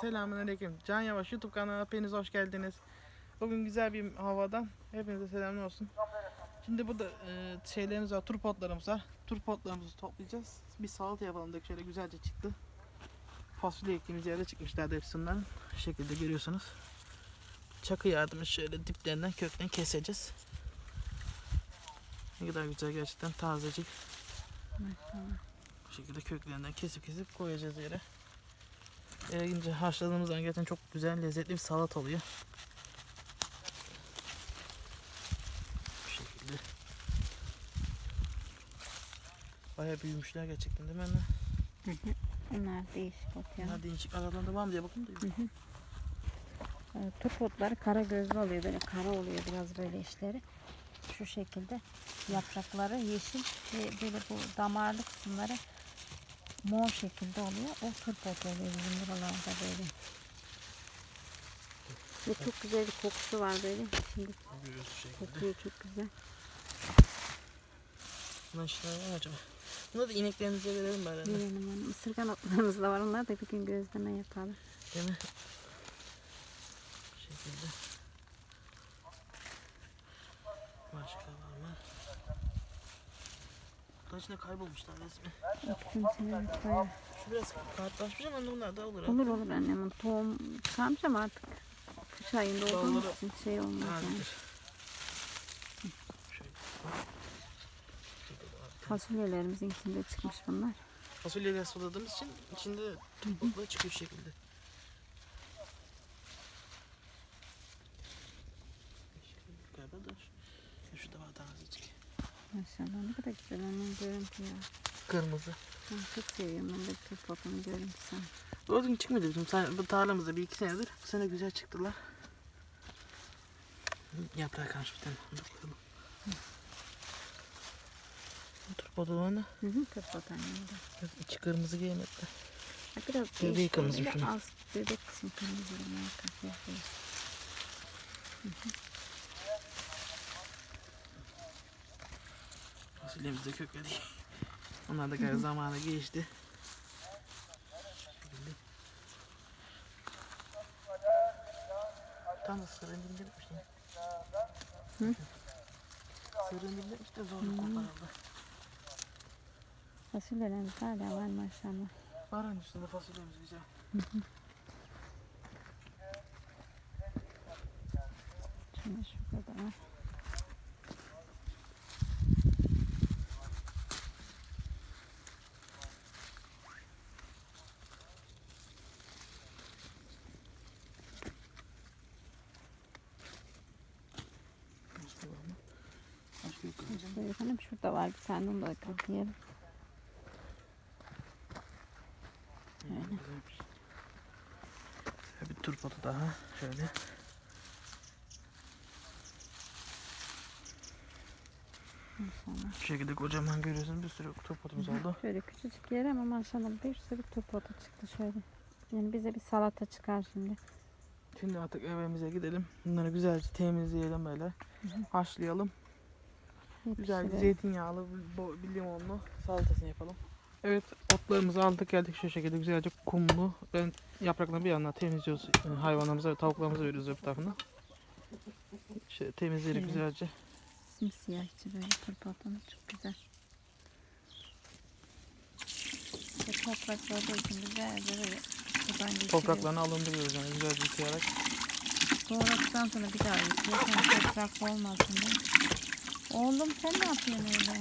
Selamünaleyküm. Can Yavaş YouTube kanalına hepiniz hoş geldiniz. Bugün güzel bir havadan hepinize selamlar olsun. Şimdi burada e, şeylerimiz var, turpotlarımız var. Turpotlarımızı toplayacağız. Bir salata yapalım dedik şöyle güzelce çıktı. Fasulye ektiğimiz yerde çıkmışlardı hepsi bunların. Şu şekilde görüyorsunuz. Çakı yardımı şöyle diplerinden kökten keseceğiz. Ne kadar güzel gerçekten tazecik. Bu şekilde köklerinden kesip kesip koyacağız yere. Yere gidince haşladığımız zaman gerçekten çok güzel lezzetli bir salat oluyor. Bu şekilde. Bayağı büyümüşler gerçekten değil mi anne? Bunlar değişik oluyor. Bunlar değişik aralarında var mı diye bakın da. Ee, Turp otları kara gözlü oluyor böyle kara oluyor biraz böyle işleri. Şu şekilde yaprakları yeşil ve böyle bu damarlı kısımları mor şekilde oluyor. O turp otu oluyor bizim buralarda böyle. Ve çok güzel bir kokusu var böyle. Şimdi kokuyor çok güzel. Ne acaba? Bunları da ineklerimize verelim bari. Verelim onu. Isırgan otlarımız da var. Onlar da bir gün gözleme yapalım. Değil mi? Bu şekilde. Mı? Bunlar içinde kaybolmuşlar resmi. Kimseler koyar. Şu biraz kartlaşmış ama bunlar da olur. ha. Olur olur annemin tohum çıkarmış ama artık kış ayında olduğumuz Dalları için şey olmaz yani. Şöyle. Var. Fasulyelerimizin içinde çıkmış bunlar. Fasulyeyle suladığımız için içinde topukla çıkıyor şu şekilde. Galiba da şu- şurada var tazecik. Maşallah ne kadar güzel onun görüntü ya. Kırmızı. Ben çok seviyorum ben de otunun görüntüsünü. O gün çıkmadı bizim bu tarlamızda bir iki senedir. Bu sene güzel çıktılar. Yaprağı kalmış bir tane. Onu da koyalım. Dur bodolağına. Hı hı annemde. Biraz içi kırmızı giymedi. Ha, biraz değişik kırmızı şunun. Az bebek kısmı kırmızı olmaya kalkıyor. Fasulyemizi de kökledik. Onlar da gayet zamanı geçti. Tam da sırrın dibinde bitmiş değil mi? Hı? Sırrın dibinde bitmiş de zorluk Hı. koparıldı. Fasulyelerimiz hala var maşallah. Var onun üstünde fasulyemiz güzel. Da var. Başka var mı? Başka yok. galiba. Şöyle efendim şurada var bir tane onu da. Hı, güzelmiş. Bir turpotu daha şöyle. Maşallah. Bu şekilde kocaman görüyorsunuz bir sürü turpotumuz oldu. Şöyle küçücük yer ama maşallah bir sürü turp otu çıktı şöyle. Yani bize bir salata çıkar şimdi. Şimdi artık evimize gidelim. Bunları güzelce temizleyelim böyle. Haşlayalım. Güzel bir zeytinyağlı, bir limonlu salatasını yapalım. Evet otlarımızı aldık geldik şu şekilde güzelce kumlu. Ben yapraklarını bir yandan temizliyoruz. Yani hayvanlarımıza ve tavuklarımıza veriyoruz öbür tarafına. Şöyle temizleyelim Evet. güzelce. Simsiyah içi böyle otunun çok güzel. İşte toprakları için güzelce böyle sudan geçiriyoruz. Topraklarını alındırıyoruz yani güzelce yıkayarak. Doğradıktan sonra bir daha yıkıyoruz. Hem toprak olmasın diye. Oğlum sen ne yapıyorsun öyle?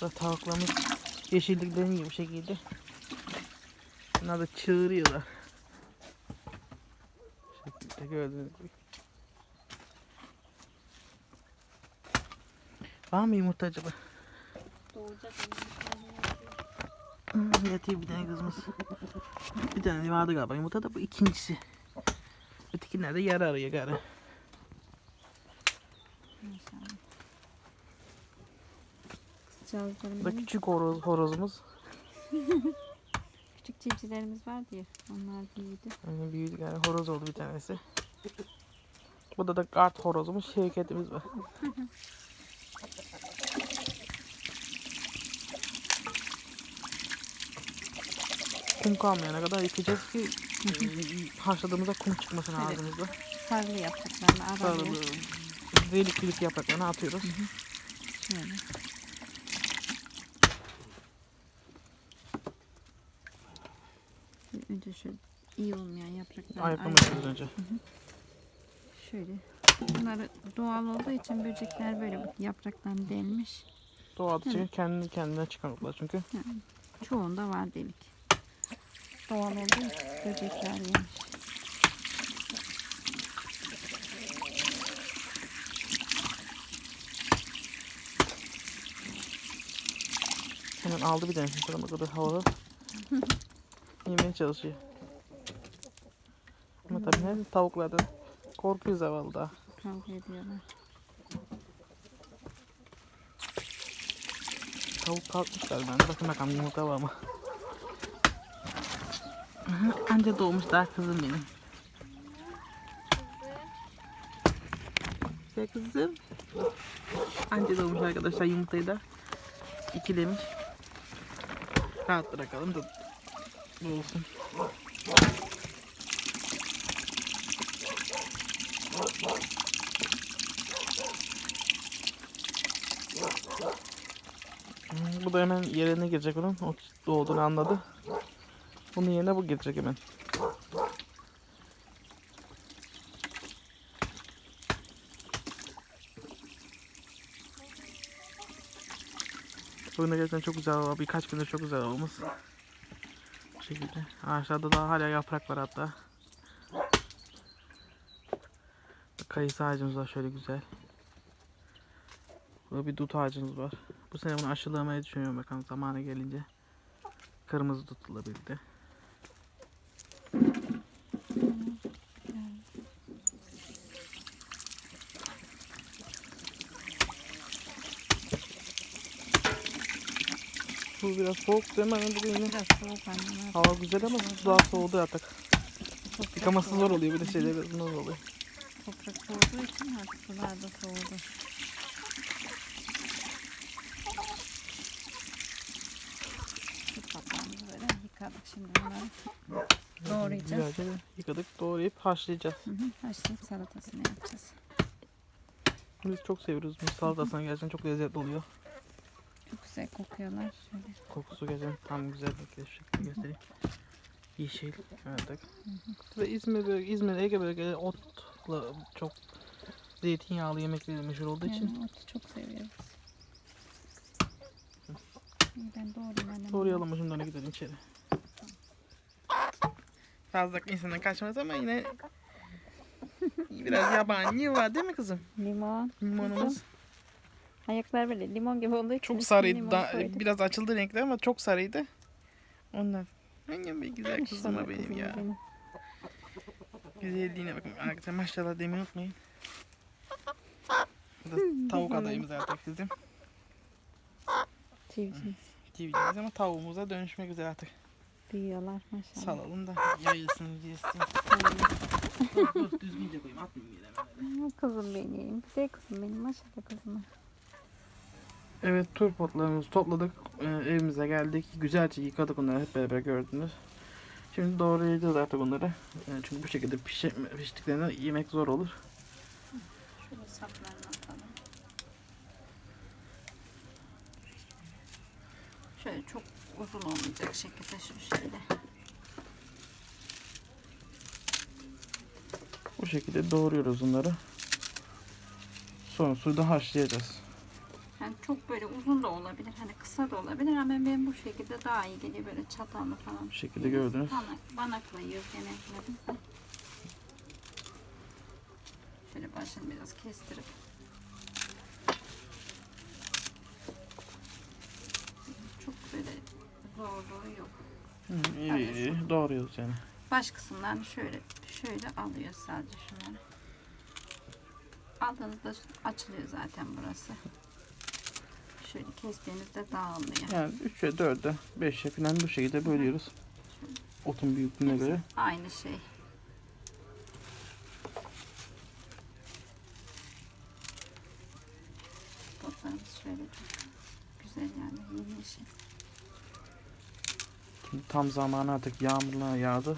Burada tavuklarımız yeşilliklerin gibi bu şekilde. Bunlar da çığırıyorlar. Şekilde gördüğünüz gibi. Var mı yumurta acaba? Doğacak Hmm, Yatıyor bir tane kızımız. Bir tane vardı galiba yumurta da bu ikincisi. Ötekiler de yer arıyor galiba. İnşallah. Kızcağızlarım Bu da küçük horoz, horozumuz. Küçük civcivlerimiz var diye. Onlar büyüdü. Yani büyüdü galiba horoz oldu bir tanesi. Burada da kart horozumuz şevketimiz var. Kum kalmayana kadar yıkayacağız ki e, haşladığımızda kum çıkmasın Evet. ağzımızda. Sarılı yapraklarını Sonra aralıyor. bu delik delik yapraklarını atıyoruz. Şöyle. Önce şöyle iyi olmayan yaprakları Ayakkabı önce. Şöyle. Bunları doğal olduğu için böcekler böyle yapraktan delmiş. Doğal için kendi kendine çıkan otlar çünkü. Çoğunda var delik. Doğal olduğu için böcekler yemiş. Hemen aldı bir tanesini o kadar havalı. Yemeye çalışıyor. Ama tabii her tavuklardan korkuyor zavallı daha. Kavga ediyorlar. Tavuk kalkmışlar bende. Bakın bakalım yumurta var mı? Anca doğmuş daha kızım benim. Güzel kızım. Anca doğmuş arkadaşlar yumurtayı da ikilemiş. Rahat bırakalım da doğsun. Hmm, Bu da hemen yerine girecek onun. O doğduğunu anladı. Bunun yerine bu girecek hemen. De gerçekten çok güzel hava. Birkaç gündür çok güzel havamız. Şekilde. Ağaçlarda daha hala yaprak var hatta. Kayısı ağacımız var şöyle güzel. Burada bir dut ağacımız var. Bu sene bunu aşılamayı düşünüyorum bakalım zamanı gelince. Kırmızı tutulabildi. Bu biraz soğuk değil mi? Hani bugün yine Biraz soğuk anneler. hava güzel ama daha soğudu artık. Toprak Yıkaması soğudu. zor oluyor bir de şeyler biraz zor oluyor. Toprak soğuduğu için artık sular da soğudu. Kapağımızı böyle yıkadık şimdi bunları. Doğrayacağız. Güzelce yıkadık doğrayıp haşlayacağız. Hı hı, haşlayıp salatasını yapacağız. Biz çok seviyoruz. Bu salatasına gerçekten çok lezzetli oluyor. Güzel kokuyorlar. Şöyle. Kokusu gerçekten tam güzel bir şekilde göstereyim. Yeşil. Evet. Ve İzmir bölge, İzmir Ege bölgeleri otla çok zeytinyağlı yemekleri meşhur olduğu için Yani otu çok seviyoruz. Ben doğrayayım annem. doğrayalım mı şimdi ona gidelim içeri. Fazla insandan kaçmaz ama yine biraz yabani var değil mi kızım? Limon. Limonumuz Ayaklar böyle limon gibi olduğu için çok sarıydı. Da, biraz açıldı renkler ama çok sarıydı. Ondan. Benim bir güzel kızıma benim kızım ya. benim. Güzelliğine bakın arkadaşlar maşallah demeyi unutmayın. Bu da tavuk adayımız artık bizim. Civciv. TV'deyiz ama tavuğumuza dönüşmek üzere artık. Büyüyorlar maşallah. Salalım da yayılsın yesin. Aynen. dur dur düzgünce koyayım atmayayım yere böyle. Kızım benim. Güzel kızım benim. Maşallah kızıma. Evet turpotlarımızı topladık. Ee, evimize geldik. Güzelce yıkadık onları hep beraber gördünüz. Şimdi doğrayacağız artık onları. Ee, çünkü bu şekilde pişe, piştiklerinde yemek zor olur. Şöyle saplarını atalım. Şöyle çok uzun olmayacak şekilde şu şekilde. Bu şekilde doğruyoruz onları. Sonra suda haşlayacağız. Yani çok böyle uzun da olabilir. Hani kısa da olabilir ama ben bu şekilde daha iyi geliyor. Böyle çatallı falan. Bu şekilde gördünüz. Banak, banakla genellikle. Şöyle başını biraz kestirip. Çok böyle zorluğu yok. Hı, iyi iyi doğruyoruz yani. Baş kısımlarını şöyle şöyle alıyor sadece şunları. Aldığınızda açılıyor zaten burası. Şöyle kestiğinizde dağılıyor. Yani 3'e 4'e 5'e falan bu şekilde bölüyoruz. Otun büyüklüğüne göre. Aynı şey. Toplarımız şöyle çok güzel yani. Şimdi tam zamanı artık yağmurlar yağdı.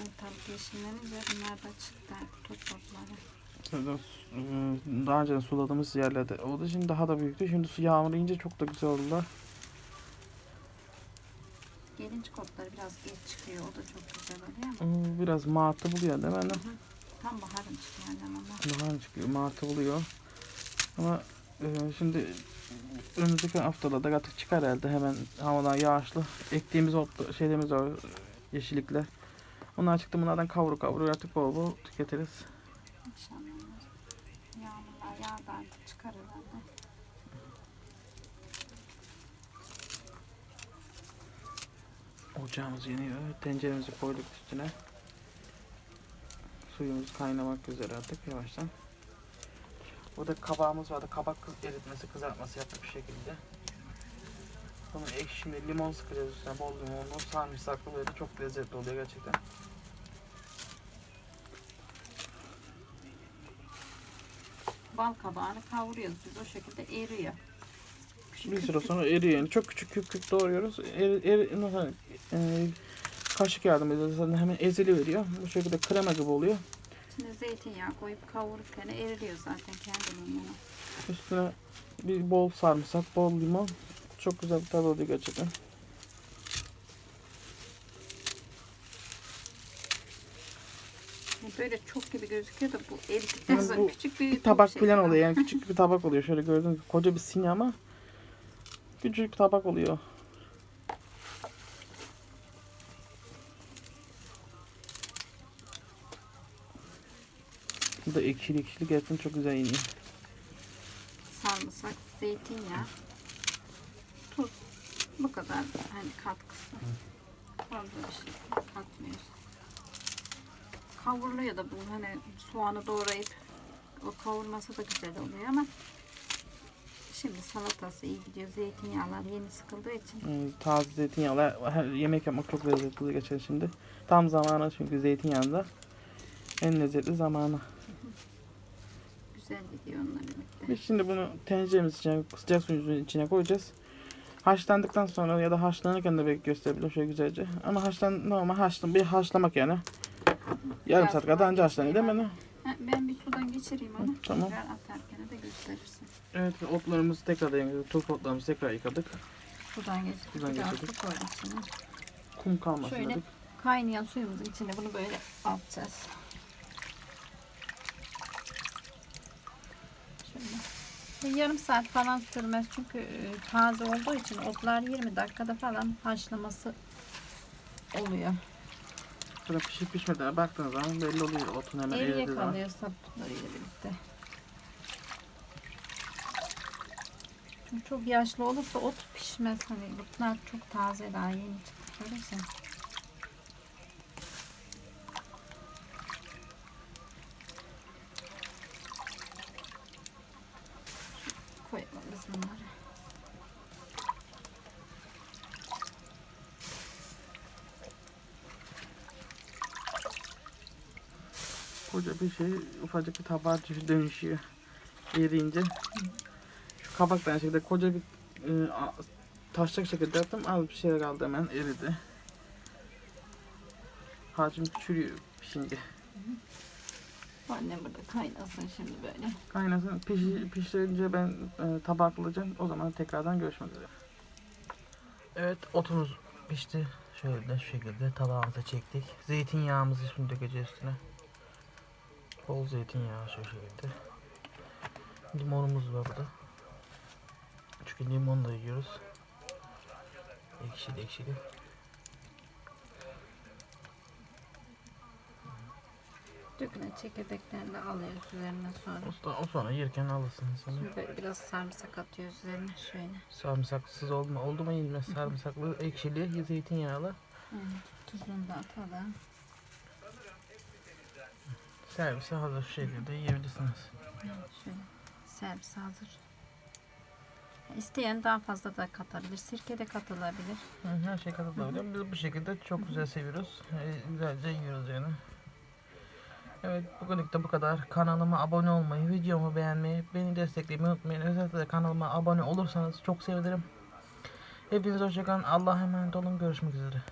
Ortalık yeşillenince bunlar da çıktı tut otları. Zaten su- e, daha önce suladığımız yerlerde olduğu için daha da büyüktü. Şimdi su yağmur yiyince çok da güzel oldular. Gelinci otları biraz geç çıkıyor. O da çok güzel oluyor ama. Hmm, Biraz martı buluyor değil mi? Tam baharın çıkıyor annem ama. Bahar çıkıyor, martı buluyor. Ama e, şimdi önümüzdeki haftalarda artık çıkar herhalde hemen havadan yağışlı. Ektiğimiz ot, şeylerimiz var, yeşillikler. Onlar çıktı bunlardan kavuru kavuru artık bol bol tüketiriz. İnşallah. Çıkar herhalde. Ocağımız yanıyor. Tenceremizi koyduk üstüne. Suyumuz kaynamak üzere artık yavaştan. Burada kabağımız vardı. Kabak eritmesi, kızartması yaptık bir şekilde. Bunu ek şimdi limon sıkacağız üstüne. Bol limonlu, sarımsaklı böyle çok lezzetli oluyor gerçekten. Bal kabağını kavuruyoruz biz o şekilde eriyor. Küçük Bir süre sonra eriyor yani. Çok küçük küp küp doğruyoruz. Eri, eri, nasıl, e, kaşık yardımıyla zaten hemen ezili veriyor. Bu şekilde krema gibi oluyor. içine zeytinyağı koyup kavururken eriliyor zaten kendiliğinden. Üstüne bir bol sarımsak, bol limon. Çok güzel bir tadı oluyor gerçekten. Böyle çok gibi gözüküyor da bu eridikten Yani sonra bu küçük bir, tabak şey falan oluyor yani küçük bir tabak oluyor. Şöyle gördüğünüz gibi koca bir sinye ama küçük bir tabak oluyor. Bu da ekşili ekşili gerçekten çok güzel iniyor. Sarımsak, zeytinyağı, tuz. Bu kadar hani katkısı. Fazla bir şey katmıyoruz. Kavruluyor da bu hani soğanı doğrayıp o kavurması da güzel oluyor ama şimdi salatası iyi gidiyor. Zeytinyağlar yeni sıkıldığı için Hmm, taze zeytinyağlı her yemek yapmak çok lezzetli gerçekten şimdi. Tam zamanı çünkü zeytinyağında en lezzetli zamanı. güzel gidiyor birlikte. Biz şimdi bunu tenceremiz içine, sıcak suyun içine koyacağız. Haşlandıktan sonra ya da haşlanırken de belki gösterebilir şöyle güzelce. Ama haşlan normal haşlan bir haşlamak yani. Yarım saat kadar anca haşlanıyor değil mi? anne? Ha, ben bir sudan geçireyim onu. Hı, tamam. Tekrar atarken de gösterirsin. Evet otlarımızı tekrar yıkadık. Turp otlarımızı tekrar yıkadık. Sudan geçirdim. Sudan Biraz geçirdik. su koydum içine. Kum kalmasın Şöyle. dedik. Kaynayan suyumuzun içine bunu böyle atacağız. Şöyle. Ve yarım saat falan sürmez çünkü e, taze olduğu için otlar 20 dakikada falan haşlaması oluyor. Sonra pişip pişmeden baktığınız zaman belli oluyor otun hemen Eriye eridiği zaman. kalıyor saplarıyla birlikte. Çünkü çok yaşlı olursa ot pişmez. Hani bunlar çok taze daha yeni çıktıkları için. Koyalım biz bunları. Koca bir şey ufacık bir tabağa dönüş- dönüşüyor. Eriyince. Şu kabak da aynı şekilde koca bir e, taşacak şekilde yaptım. Az bir şey kaldı hemen eridi. Hacim çürüyor pişince. Annem burada kaynasın şimdi böyle. Kaynasın. Piş, pişirince ben e, tabaklayacağım. O zaman tekrardan görüşmek üzere. Evet otumuz pişti. Şöyle şu şekilde tabağımıza çektik. Zeytinyağımızı şimdi dökeceğiz üstüne. Bol zeytinyağı şu şekilde. Limonumuz var burada. Çünkü limon da yiyoruz. Ekşili ekşili. Dökülen çekirdeklerini de alıyoruz üzerine sonra. O, o sonra yerken alırsınız. Sonra. Şimdi biraz sarımsak atıyoruz üzerine şöyle. Sarımsaksız olma, oldu mu yenmez. Sarımsaklı, ekşili, zeytinyağlı. Evet, tuzunu da atalım. Servise hazır şekilde yiyebilirsiniz. Şöyle servis hazır. İsteyen daha fazla da katabilir. Sirke de katılabilir. Hı, Her şey katılabiliyor. Biz bu şekilde çok güzel seviyoruz. Ee, güzelce yiyoruz yani. Evet bugünlük de bu kadar. Kanalıma abone olmayı, videomu beğenmeyi, beni desteklemeyi unutmayın. Özellikle kanalıma abone olursanız çok sevinirim. Hepinize hoşçakalın. Allah'a emanet olun. Görüşmek üzere.